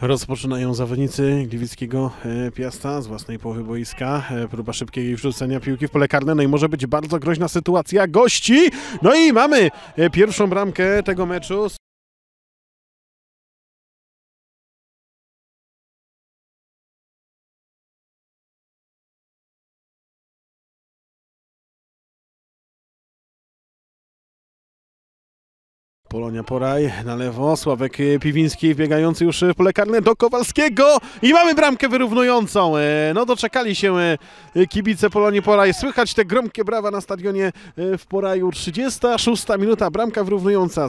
Rozpoczynają zawodnicy Gliwickiego e, Piasta z własnej połowy boiska. E, Próba szybkiego wrzucenia piłki w pole karne. No i może być bardzo groźna sytuacja gości. No i mamy e, pierwszą bramkę tego meczu. Polonia Poraj na lewo, Sławek e, Piwiński wbiegający już w pole karne do Kowalskiego i mamy bramkę wyrównującą. E, No doczekali się e, kibice Polonii Poraj. Słychać te gromkie brawa na stadionie e, w Poraju. 36 minuta, bramka wyrównująca.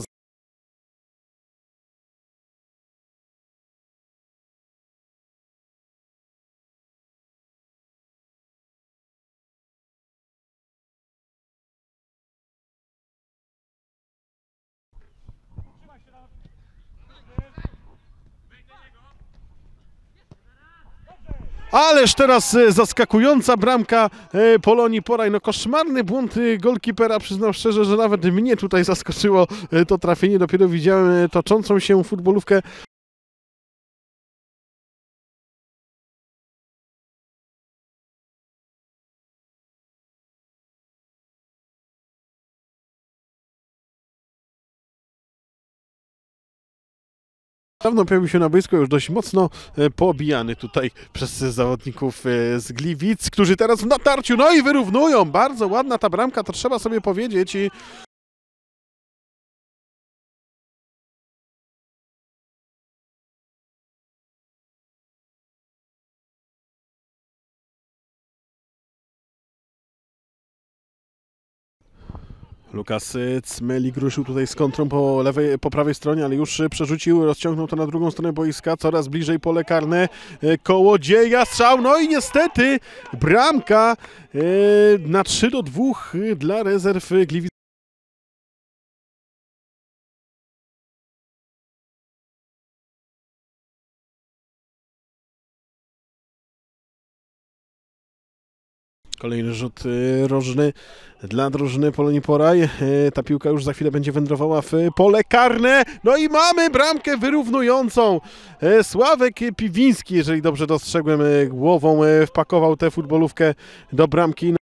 Ależ teraz e, zaskakująca bramka e, Polonii Poraj. No koszmarny błąd e, golkipera. Przyznam szczerze, że nawet mnie tutaj zaskoczyło to trafienie. Dopiero widziałem toczącą się futbolówkę Dawno pojawił się na boisku, już dość mocno e, poobijany tutaj przez zawodników e, z Gliwic, którzy teraz w natarciu, no i wyrównują. Bardzo ładna ta bramka, to trzeba sobie powiedzieć. I Lukas Cmelik ruszył tutaj z kontrą po, lewej, po prawej stronie, ale już przerzucił, rozciągnął to na drugą stronę boiska, coraz bliżej pole karne, y, kołodzieja, strzał, no i niestety bramka y, na 3 do 2 y, dla rezerw Gliwic. Kolejny rzut y, rożny dla drużyny Polonii Poraj. Y, Ta piłka już za chwilę będzie wędrowała w pole karne. No i mamy bramkę wyrównującą. Y, Sławek Piwiński, jeżeli dobrze dostrzegłem, głową wpakował tę futbolówkę do bramki.